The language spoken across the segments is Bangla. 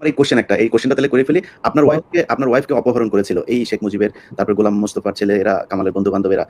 আমার এই কোশ্চেন একটা এই কোশ্চেনটা তাহলে করে ফেলি। আপনার ওয়াইফকে আপনার ওয়াইফকে অপহরণ করেছিল এই শেখ মুজিবের তারপর গোলাম মোস্তফার ছেলে এরা কামালের বন্ধু বান্ধবেরা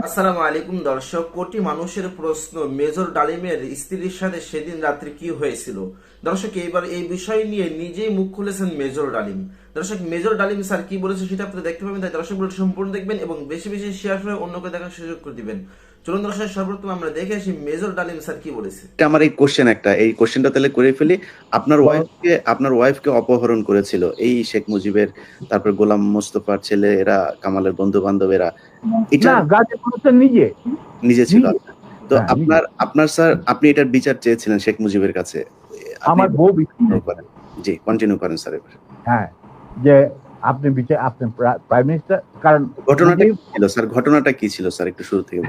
আসসালামু আলাইকুম দর্শক কোটি মানুষের প্রশ্ন মেজর ডালিমের স্ত্রীর সাথে সেদিন রাত্রে কি হয়েছিল? দর্শক এইবার এই বিষয় নিয়ে নিজেই মুখ খুলেছেন মেজর ডালিম। দর্শক মেজর ডালিম স্যার কি বলেছে সেটা আপনারা দেখতে পাবেন তাই দর্শক ভিডিওটি সম্পূর্ণ দেখবেন এবং বেশি বেশি শেয়ার করে অন্যকে দেখার সুযোগ করে দিবেন। চলুন দর্শক সর্বপ্রথম আমরা দেখে আসি মেজর ডালিম স্যার কি বলেছে। আমার এই কোশ্চেন একটা। এই কোশ্চেনটা তাহলে করে ফেলি। আপনার ওয়াইফকে আপনার ওয়াইফকে অপহরণ করেছিল। এই শেখ মুজিবের তারপর গোলাম মোস্তফার ছেলে এরা। কামালের বন্ধু বান্ধবেরা এটা নিজে। নিজে ছিল। তো আপনার আপনার স্যার আপনি এটার বিচার চেয়েছিলেন শেখ মুজিবের কাছে। আমার বউ করেন জি কন্টিনিউ করেন স্যার হ্যাঁ যে আপনি বিচার আপনি প্রাইম মিনিস্টার কারণ ঘটনাটা কি ছিল স্যার ঘটনাটা কি ছিল স্যার একটু শুরু থেকে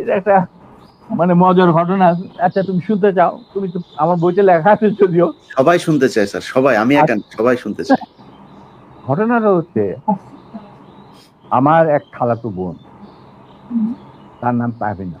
এটা একটা মানে মজার ঘটনা। আচ্ছা তুমি শুনতে চাও? তুমি তো আমার বইতে লেখা আছে যদিও। সবাই শুনতে চায় স্যার সবাই আমি একা সবাই শুনতে চাই। ঘটনাটা হচ্ছে আমার এক খালাতো বোন তার নাম পাবিনা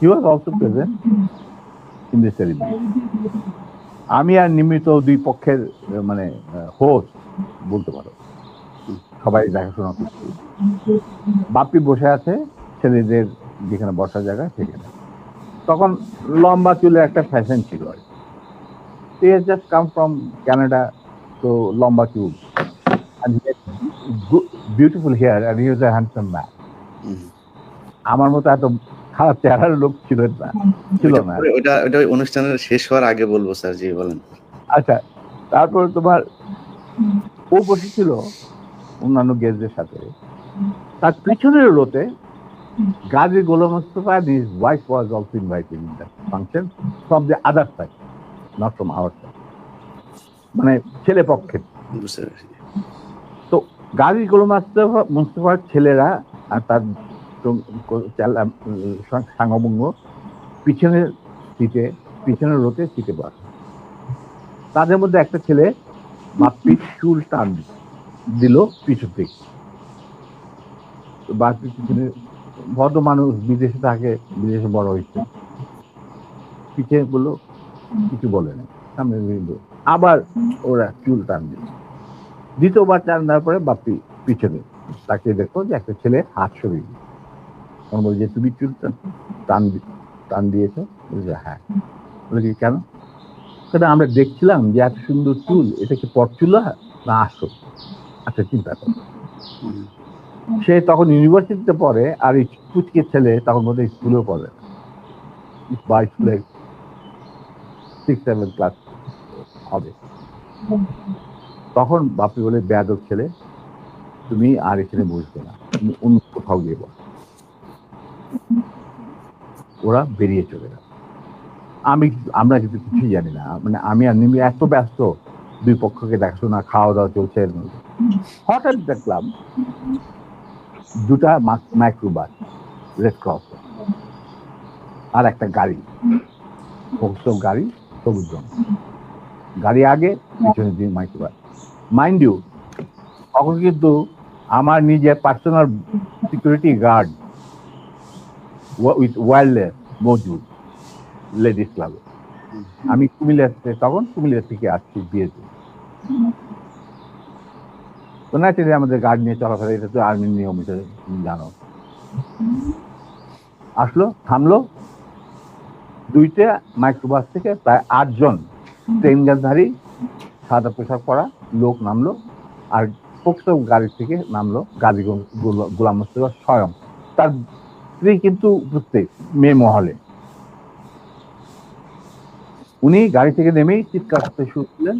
He was also present in the ceremony আমি আর নিমিত দুই পক্ষের মানে হোস্ট বলতে পারো। সবাই দেখাশোনা করছি। বাপি বসে আছে ছেলেদের যেখানে বসার জায়গা সেখানে। তখন লম্বা চুলের একটা ফ্যাশন ছিল আর জাস্ট কাম ফ্রম ক্যানাডা তো লম্বা চুল। বিউটিফুল হেয়ার আর ইউজ এ হ্যান্ডসাম ম্যান। আমার মতো এত খারাপ চেহারার লোক ছিল না। ছিল না। ওটা- ওটা অনুষ্ঠানের শেষ হওয়ার আগে বলব স্যার জি বলেন। আচ্ছা তারপর তোমার ও বসেছিল অন্যান্য গেস্টদের সাথে। তার পিছনের রোতে Gazi Golam Mustafa and his wife was also invited in that function from the other side, not from our side. মানে ছেলে পক্ষে। তো গাজী গোলাম মুস্তফা মুস্তফার ছেলেরা আর তার সং- কো- চালা- উম, সাং- সাঙ্গভঙ্গ পিছনের সিটে পিছনের রোতে সিটে বসে তাদের মধ্যে একটা ছেলে বাপ্পির চুল টান দিল পিছু থেকে বাপ্পির পিছনে ভদ্র মানুষ বিদেশে থাকে বিদেশে বড় হয়েছে। পিছে বলল কিছু বলে না। সামনে আবার ওরা চুল টান দিল। দ্বিতীয়বার টান দেওয়ার পরে বাপ্পি পিছনে তাকে দেখো যে একটা ছেলে হাত সরিয়ে তখন যে তুমি চুল টান- টান দিয়েছ। বলছে হ্যাঁ। বলে কি, কেন? সেটা আমরা দেখছিলাম যে এত সুন্দর চুল, এটা কি পরচুলা না আসো আচ্ছা চিন্তা করো। সে তখন ইউনিভার্সিটিতে পড়ে, আর এই পুচকে ছেলে তখন বোধ স্কুলেও পড়ে বা স্কুলে সিক্স সেভেন ক্লাস হবে। তখন বাপি বলে, বেয়াদব ছেলে, তুমি আর এখানে বসবে না। তুমি অন্য কোথাও গিয়ে ওরা বেরিয়ে চলে গেল। আমি, আমরা কিন্তু কিছুই জানি না। মানে আমি আর নিমি এত ব্যস্ত, দুই পক্ষকে দেখাশোনা খাওয়া দাওয়া চলছে হঠাৎ দেখলাম দুটা মাইক্রোবাস রেড ক্রস আর একটা গাড়ি গাড়ি, সবুজ রঙ গাড়ি আগে পিছনে দিয়ে মাইক্রোবাস মাইন্ড ইউ তখন কিন্তু আমার নিজের personal security guard with wireless মজুদ লেডিস ক্লাবে আমি কুমিল্লাতে তখন কুমিল্লা থেকে আসছি বিয়েতে তো ন্যাচারালি আমাদের গার্ড নিয়ে চলাফেরা, এটা তো আর্মির নিয়ম হিসেবে জানো। আসলো, থামলো, দুইটা মাইক্রোবাস থেকে প্রায় আটজন ট্রেন গানধারী সাদা পোশাক পরা লোক নামলো, আর পোক্সো গাড়ি থেকে নামলো গাজী গোল- গোল- গোলাম মোস্তফা স্বয়ং। তার স্ত্রী কিন্তু উপস্থিত, মেয়ে মহলে। উনি গাড়ি থেকে নেমেই চিৎকার করতে শুরু করলেন,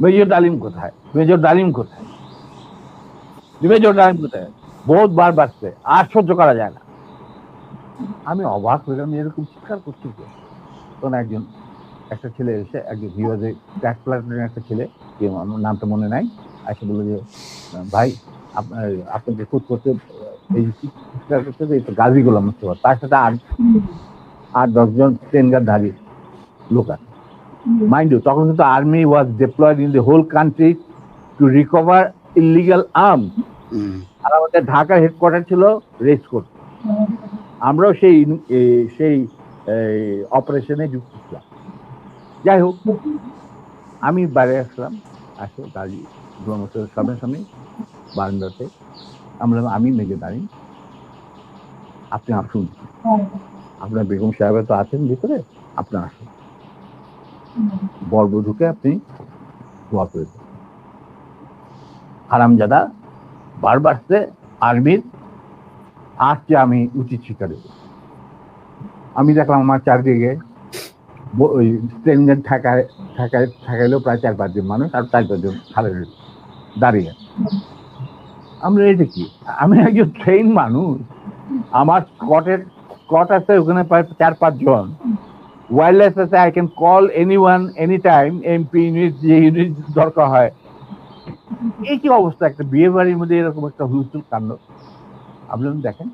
মেজর ডালিম কোথায়? মেজর ডালিম কোথায়? মেজর ডালিম কোথায়? বহুত বার বাড়ছে আর সহ্য করা যায় না। আমি অবাক হইলাম এরকম চিৎকার করছি তখন একজন, একটা ছেলে এসে, একজন হিওয়াজে ট্র্যাক প্লাটুনের একটা ছেলে আমার নামটা মনে নাই, এসে বলল যে, ভাই, আপনার, আপনাকে খুঁজ করতে এই গাজী গোলাম মোস্তফা। তার সাথে আট আট দশজন লোক আছে। মাইন্ড ইউ তখন কিন্তু army was deployed in the whole country to recover illegal arm আর আমাদের ঢাকার হেডকোয়ার্টার ছিল রেস কোর্ট আমরাও সেই সেই অপারেশনে যুক্ত ছিলাম। যাই হোক আমি বাইরে আসলাম আসো গাড়ি সামনে সামনে বারান্দাতে। আমরা আমি মেঘে দাঁড়িয়ে আপনি আসুন। আপনার বেগম সাহেব তো আছেন ভিতরে আপনি আসুন। বর্বধুকে আপনি দোয়া করে দেন। হারামজাদা বারবার সে আর্মির আসছে আমি উচিত শিক্ষা দেবো। আমি দেখলাম আমার চারদিকে ওই ট্রেন ঠেকায় ঠেকায় ঠেকাইলেও প্রায় চার পাঁচজন মানুষ আর চার পাঁচজন খালে দাঁড়িয়ে। আমরা এটা কি? আমি একজন ট্রেন মানুষ। আমার স্কটের স্কট আছে ওখানে প্রায় চার পাঁচজন ওয়ারলেস আছে I can call anyone any time MP unit যে ইউনিট দরকার হয়। এই কি অবস্থা? একটা বিয়ে বাড়ির মধ্যে এরকম একটা হুলস্থুল কাণ্ড। আপনি দেখেন,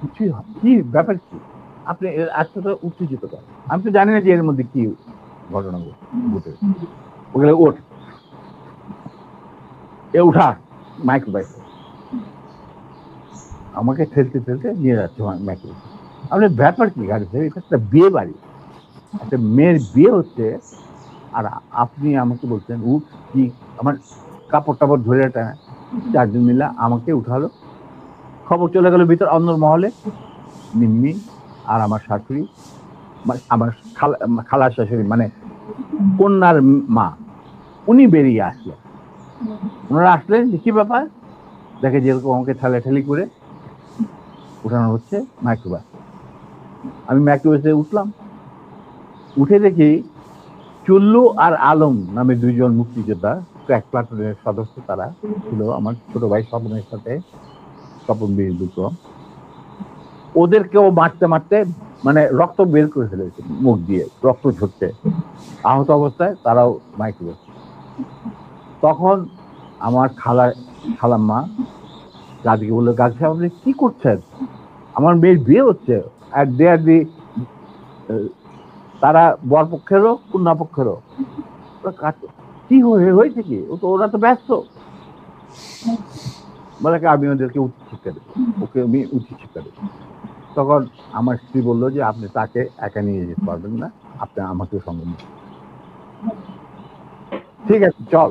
কিছুই হয় কি ব্যাপার কি? আপনি এতটা উত্তেজিত করেন আমি তো জানি না যে এর মধ্যে কি ঘটনা ঘটে ওগুলো ওঠ। এ, উঠা। মাইক বাইক আমাকে ঠেলতে ঠেলতে নিয়ে যাচ্ছে মাইক আপনি ব্যাপার কি গাড়িতে এটা একটা বিয়ে বাড়ি। একটা মেয়ের বিয়ে হচ্ছে, আর আপনি আমাকে বলছেন উঠ কি আমার কাপড় টাপড় ধরে টানা চারজন মিলা আমাকে উঠালো। খবর চলে গেল ভিতর অন্য মহলে। নিম্মি আর আমার শাশুড়ি আমার খালা খালার শাশুড়ি মানে কন্যার মা, উনি বেরিয়ে আসলেন। ওনারা আসলেন কি ব্যাপার দেখে যেরকম আমাকে ঠেলাঠেলি করে উঠানো হচ্ছে মাইক্রোবাস। আমি মাইক্রোবাসে উঠলাম। উঠে দেখি চুল্লু আর আলম নামে দুইজন মুক্তিযোদ্ধা ট্র্যাক প্লাটুনের সদস্য তারা ছিল, আমার ছোট ভাই স্বপনের সাথে, স্বপন বীর দুটো ওদেরকেও মারতে মারতে মানে রক্ত বের করে ফেলেছে, মুখ দিয়ে, রক্ত ঝরছে। আহত অবস্থায় তারাও মাইক্রো তখন আমার খালা খালাম্মা গাছকে বলল গাছ আপনি কি করছেন? আমার মেয়ের বিয়ে হচ্ছে। আর দে আর দি। তারা বর পক্ষেরও, কন্যা পক্ষেরও। ওরা কাজ- কি হয়েছে কি? ও তো, ওরা তো ব্যস্ত। বলে আমি ওদেরকে উচিত শিক্ষা দেবো। ওকে আমি উচিত শিক্ষা দেবো। তখন আমার স্ত্রী বলল যে, আপনি তাকে একা নিয়ে যেতে পারবেন না। আপনি আমাকে সঙ্গে। ঠিক আছে, চল।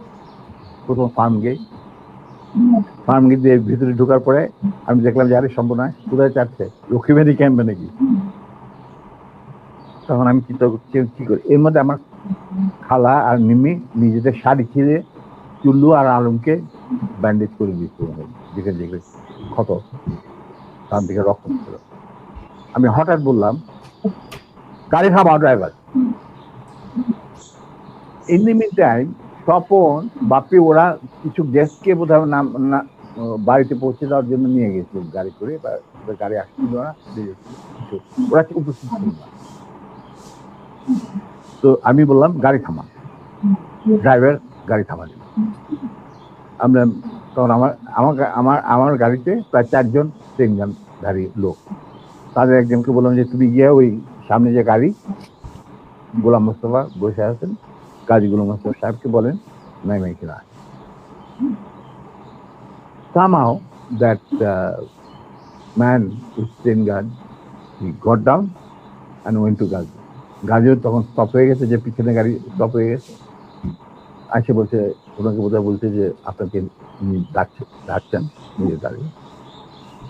প্রথম ফার্ম গেট ফার্ম গেট দিয়ে ভিতরে ঢোকার পরে আমি দেখলাম যে, আরে, সম্ভব নয়, কোথায় চাচ্ছে লক্ষ্মীবাড়ি ক্যাম্পে নাকি? তখন আমি চিন্তা করছি কি করি? এর মধ্যে আমার খালা আর নিমি নিজেদের শাড়ি ছিঁড়ে চুল্লু আর আলমকে ব্যান্ডেজ করে দিচ্ছে যেখানে যেখানে ক্ষত। তার দিকে রক্ত ছিল। আমি হঠাৎ বললাম, গাড়ি থামাও driver in the mean time Swapan Bapi, ওরা কিছু গেস্টকে বোধ হয় নাম, না বাড়িতে পৌঁছে দেওয়ার জন্য নিয়ে গেছিল গাড়ি করে, বা গাড়ি আসছিল না। ওরা উপস্থিত ছিল না? তো আমি বললাম, গাড়ি থামা। ড্রাইভার গাড়ি থামালেন আমরা তখন আমার আমার আমার আমার গাড়িতে প্রায় চারজন গাড়ি লোক। তাদের একজনকে বললাম যে, তুমি গিয়ে ওই সামনে যে গাড়ি, গোলাম মোস্তফা বসে আছেন কাজী গোলাম সাহেবকে বলেন নাই নাই কিনা somehow that uh, man with ten gun he got down and went to Gazi. গাজিও তখন স্টপ হয়ে গেছে যে পিছনে গাড়ি স্টপ হয়ে গেছে। আসে বলছে ওনাকে বোধহয় বলছে যে আপনাকে উনি ডাকছে ডাকছেন নিজের গাড়ি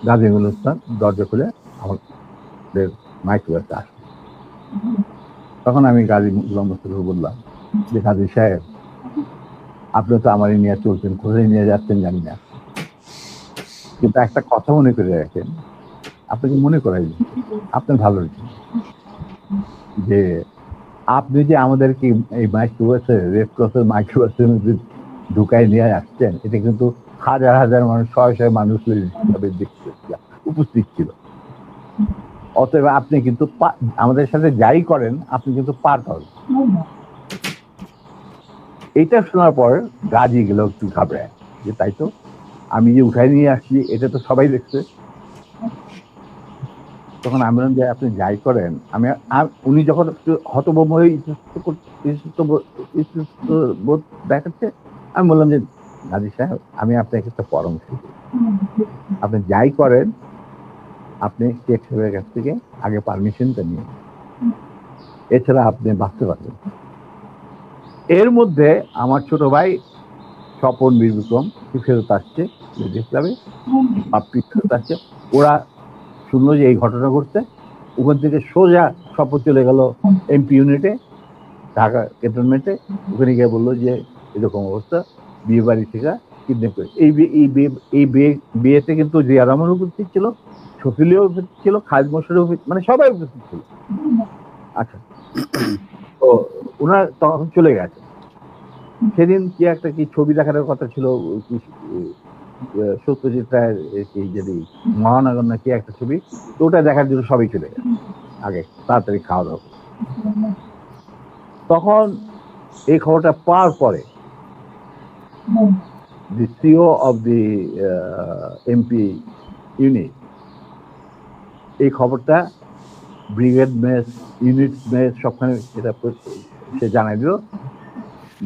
গাজী গুলস্তান দরজা খুলে আমাদের মাইক্রোওয়েভটা আসে। তখন আমি গাজী গুলাম বললাম যে সাহেব, আপনি তো আমার নিয়ে চলছেন কোথায় নিয়ে যাচ্ছেন জানি না। কিন্তু একটা কথা মনে করে রাখেন আপনাকে মনে করাই আপনার ভালো যে আপনি যে আমাদেরকে এই মাইক্রোবাসে, রেড ক্রসের মাইক্রোবাসের মধ্যে ঢুকাই নিয়ে আসছেন, এটা কিন্তু হাজার হাজার মানুষ, শয়ে শয়ে মানুষ উপস্থিত ছিল। অতএব আপনি কিন্তু আমাদের সাথে যাই করেন, আপনি কিন্তু পার হন এইটা শোনার পর গাজি গেল একটু ঘাবড়ায় যে তাই তো, আমি যে উঠাই নিয়ে আসছি, এটা তো সবাই দেখছে। তখন আমি বললাম যে, আপনি যাই করেন। আমি উনি যখন একটু হতভম্ব হয়ে বোধ- দেখাচ্ছে, আমি বললাম যে, গাজী সাহেব, আমি আপনাকে একটা পরামর্শ। আপনি যাই করেন, আপনি শেখ সাহেবের কাছ থেকে আগে পারমিশনটা নিয়ে এছাড়া আপনি বাঁচতে পারবেন এর মধ্যে আমার ছোট ভাই স্বপন বীর ফেরত আসছে ইসলামে বাপ্পি ফেরত আসছে। ওরা শুনলো যে এই ঘটনা ঘটছে। ওখান থেকে সোজা স্বপন চলে গেল এমপি ইউনিটে ঢাকা ক্যান্টনমেন্টে ওখানে গিয়ে বলল যে এরকম অবস্থা, বিয়ে বাড়ি থেকে কিডন্যাপ করে। এই এই বিয়ে এই বিয়ে, বিয়েতে কিন্তু জিয়া রহমান উপস্থিত ছিল শফিলিও উপস্থিত ছিল মশারও উপস্থিত মানে সবাই উপস্থিত ছিল। আচ্ছা। তো ওনার তখন চলে গেছে। সেদিন কি একটা কি ছবি দেখানোর কথা ছিল সত্যজিৎ রায়ের যদি মহানগর না কি একটা ছবি তো ওটা দেখার জন্য সবাই চলে গেছে আগে তাড়াতাড়ি খাওয়া দাওয়া তখন এই খবরটা পাওয়ার পরে the CEO of uh, MP unit এই খবরটা ব্রিগেড মেস ইউনিট মেস সবখানে এটা সে জানাই দিল।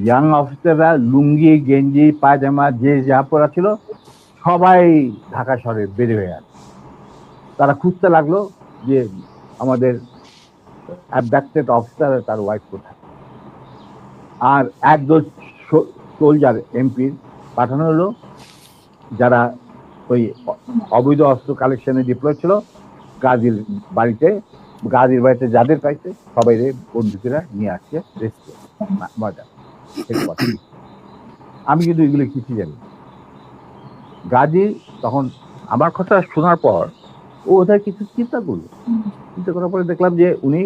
ইয়াং অফিসাররা লুঙ্গি, গেঞ্জি, পায়জামা যে যা পরা ছিল, সবাই ঢাকা শহরে বের হয়ে আসে তারা খুঁজতে লাগল যে আমাদের অ্যাবডাক্টেড অফিসার তার ওয়াইফ কোথায় আর একদল সোলজার এমপির পাঠানো হলো, যারা ওই অবৈধ অস্ত্র কালেকশনে ডিপ্লয় ছিল, গাজীর বাড়িতে গাজীর বাড়িতে যাদের পাইছে সবাই রে বন্দুকেরা নিয়ে আসছে মজা। আমি কিন্তু এগুলো কিছু জানি। গাজী তখন আমার কথা শোনার পর ও ওদের কিছু চিন্তা করল। চিন্তা করার পরে দেখলাম যে উনি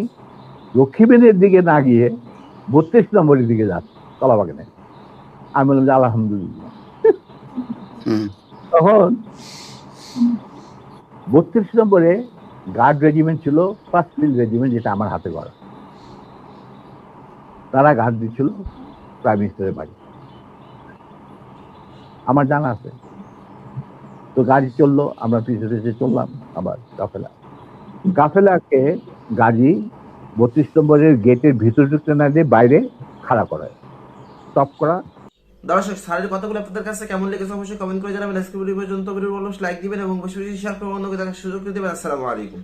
লক্ষ্মীবেনের দিকে না গিয়ে বত্রিশ নম্বরের দিকে যাচ্ছে কলাবাগানে আমি বললাম যে আলহামদুলিল্লাহ। তখন বত্রিশ নম্বরে গার্ড রেজিমেন্ট ছিল ফার্স্ট ফিল্ড রেজিমেন্ট যেটা আমার হাতে করা। তারা গার্ড দিচ্ছিল। প্রাইম মিনিস্টারের বাড়ি। আমার জানা আছে। তো গাড়ি চলল, আমরা পিছনে পিছনে চললাম আবার কাফেলা কাফেলাকে গাড়ি বত্রিশ নম্বরের গেটের ভিতরে ঢুকতে না দিয়ে বাইরে খাড়া করায় স্টপ করা। দর্শক স্যারের কথাগুলো আপনাদের কাছে কেমন লেগেছে অবশ্যই কমেন্ট করে জানাবেন। আজকে পর্যন্ত। ভিডিও লাইক দিবেন এবং বেশি বেশি শেয়ার করে অন্যকে দেখার সুযোগ করে আসসালামু আলাইকুম।